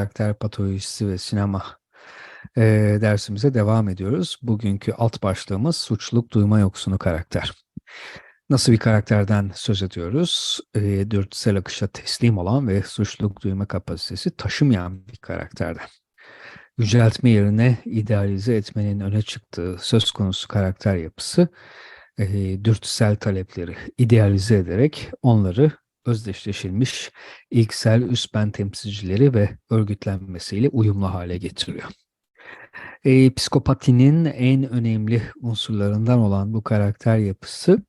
karakter patolojisi ve sinema e, dersimize devam ediyoruz. Bugünkü alt başlığımız suçluluk duyma yoksunu karakter. Nasıl bir karakterden söz ediyoruz? E, dürtüsel akışa teslim olan ve suçluluk duyma kapasitesi taşımayan bir karakterden. Yüceltme yerine idealize etmenin öne çıktığı söz konusu karakter yapısı, e, dürtüsel talepleri idealize ederek onları özdeşleşilmiş ilksel üst ben temsilcileri ve örgütlenmesiyle uyumlu hale getiriyor. E, psikopatinin en önemli unsurlarından olan bu karakter yapısı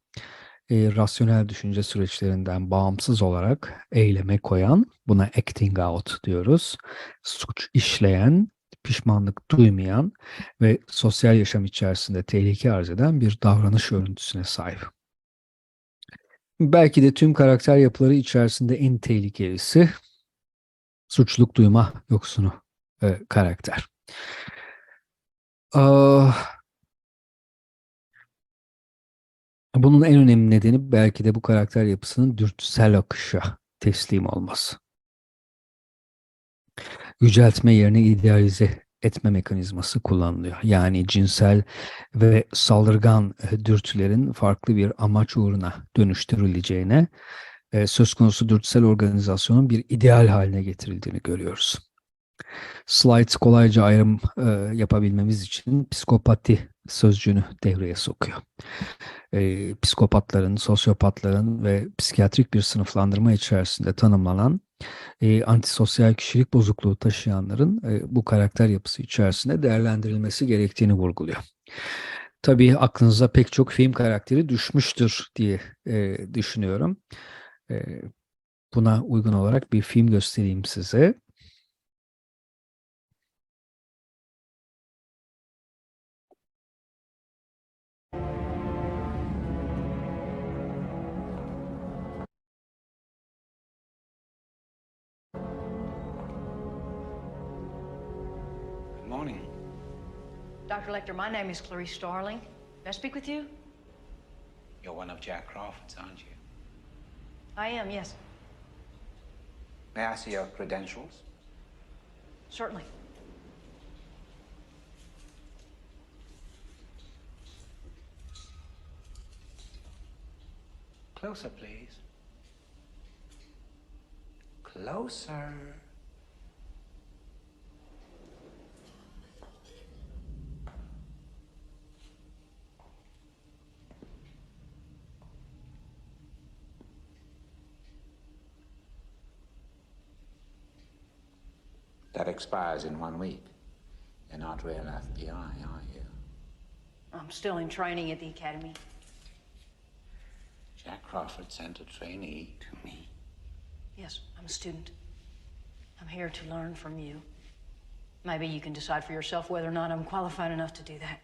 e, rasyonel düşünce süreçlerinden bağımsız olarak eyleme koyan, buna acting out diyoruz, suç işleyen, pişmanlık duymayan ve sosyal yaşam içerisinde tehlike arz eden bir davranış örüntüsüne sahip. Belki de tüm karakter yapıları içerisinde en tehlikelisi suçluluk duyma yoksunu e, karakter. Ah, bunun en önemli nedeni belki de bu karakter yapısının dürtüsel akışa teslim olması. Yüceltme yerine idealize etme mekanizması kullanılıyor. Yani cinsel ve saldırgan e, dürtülerin farklı bir amaç uğruna dönüştürüleceğine e, söz konusu dürtüsel organizasyonun bir ideal haline getirildiğini görüyoruz. Slides kolayca ayrım e, yapabilmemiz için psikopati sözcüğünü devreye sokuyor. Psikopatların, sosyopatların ve psikiyatrik bir sınıflandırma içerisinde tanımlanan e, antisosyal kişilik bozukluğu taşıyanların e, bu karakter yapısı içerisinde değerlendirilmesi gerektiğini vurguluyor. Tabii aklınıza pek çok film karakteri düşmüştür diye e, düşünüyorum. E, buna uygun olarak bir film göstereyim size. Morning. Dr. Lecter, my name is Clarice Starling. May I speak with you? You're one of Jack Crawford's, aren't you? I am, yes. May I see your credentials? Certainly. Closer, please. Closer. That expires in one week. You're not real FBI, are you? I'm still in training at the academy. Jack Crawford sent a trainee to me. Yes, I'm a student. I'm here to learn from you. Maybe you can decide for yourself whether or not I'm qualified enough to do that.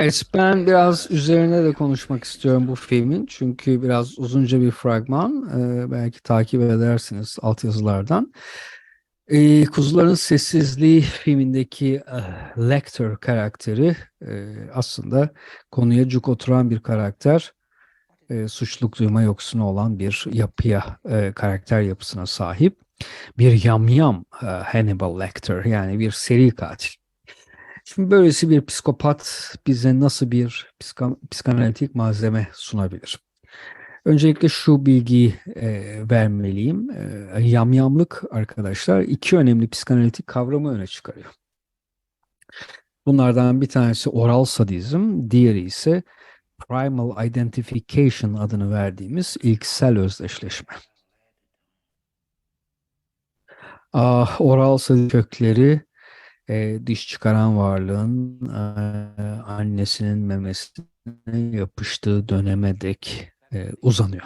Evet, ben biraz üzerine de konuşmak istiyorum bu filmin. Çünkü biraz uzunca bir fragman. Ee, belki takip edersiniz altyazılardan. Ee, Kuzuların Sessizliği filmindeki eh, Lecter karakteri e, aslında konuya cuk oturan bir karakter. E, suçluluk duyma yoksunu olan bir yapıya, e, karakter yapısına sahip. Bir yamyam e, Hannibal Lecter yani bir seri katil. Şimdi böylesi bir psikopat bize nasıl bir psika, psikanalitik malzeme sunabilir? Öncelikle şu bilgiyi e, vermeliyim. E, yamyamlık arkadaşlar iki önemli psikanalitik kavramı öne çıkarıyor. Bunlardan bir tanesi oral sadizm, diğeri ise primal identification adını verdiğimiz ilksel özdeşleşme. Ah, oral sadizm kökleri e, diş çıkaran varlığın e, annesinin memesine yapıştığı döneme dek e, uzanıyor.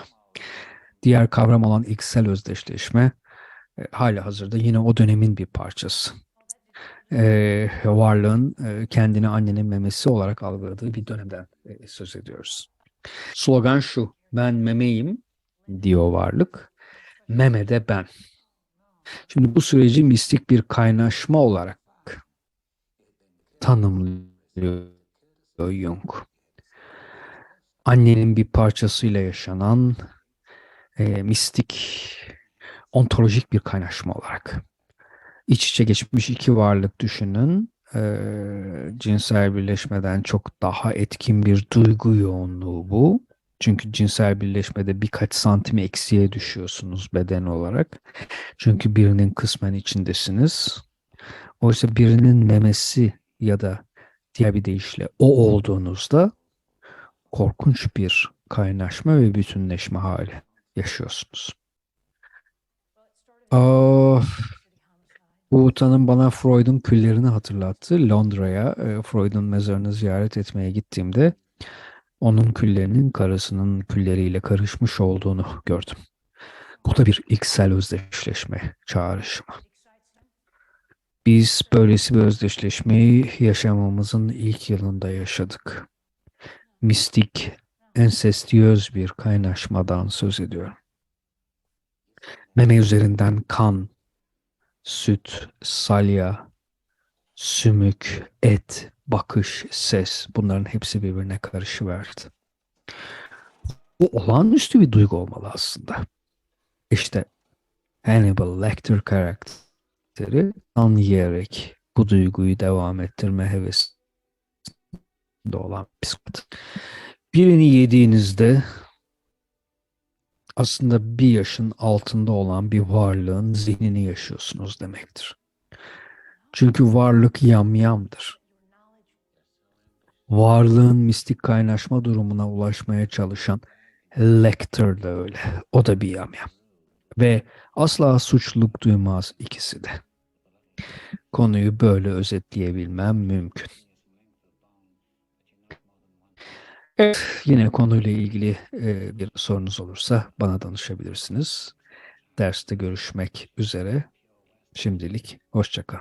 Diğer kavram olan ilksel özdeşleşme e, hala hazırda yine o dönemin bir parçası. E, varlığın e, kendini annenin memesi olarak algıladığı bir dönemden e, söz ediyoruz. Slogan şu, ben memeyim diyor varlık, meme de ben. Şimdi bu süreci mistik bir kaynaşma olarak tanımlıyor Jung. Annenin bir parçasıyla yaşanan e, mistik ontolojik bir kaynaşma olarak. İç içe geçmiş iki varlık düşünün. Ee, cinsel birleşmeden çok daha etkin bir duygu yoğunluğu bu. Çünkü cinsel birleşmede birkaç santim eksiye düşüyorsunuz beden olarak. Çünkü birinin kısmen içindesiniz. Oysa birinin memesi ya da diğer bir deyişle o olduğunuzda korkunç bir kaynaşma ve bütünleşme hali yaşıyorsunuz. Aa, bu tanım bana Freud'un küllerini hatırlattı. Londra'ya e, Freud'un mezarını ziyaret etmeye gittiğimde onun küllerinin karısının külleriyle karışmış olduğunu gördüm. Bu da bir ilksel özdeşleşme çağrışımı. Biz böylesi bir özdeşleşmeyi yaşamamızın ilk yılında yaşadık. Mistik, ensestiyöz bir kaynaşmadan söz ediyorum. Meme üzerinden kan, süt, salya, sümük, et, bakış, ses bunların hepsi birbirine karışıverdi. Bu olağanüstü bir duygu olmalı aslında. İşte Hannibal Lecter karakteri kan yiyerek bu duyguyu devam ettirme hevesinde olan psikopat. Birini yediğinizde aslında bir yaşın altında olan bir varlığın zihnini yaşıyorsunuz demektir. Çünkü varlık yamyamdır. Varlığın mistik kaynaşma durumuna ulaşmaya çalışan Lecter de öyle. O da bir yamyam. Ve asla suçluluk duymaz ikisi de. Konuyu böyle özetleyebilmem mümkün. Evet, yine konuyla ilgili e, bir sorunuz olursa bana danışabilirsiniz. Derste görüşmek üzere. Şimdilik hoşçakal.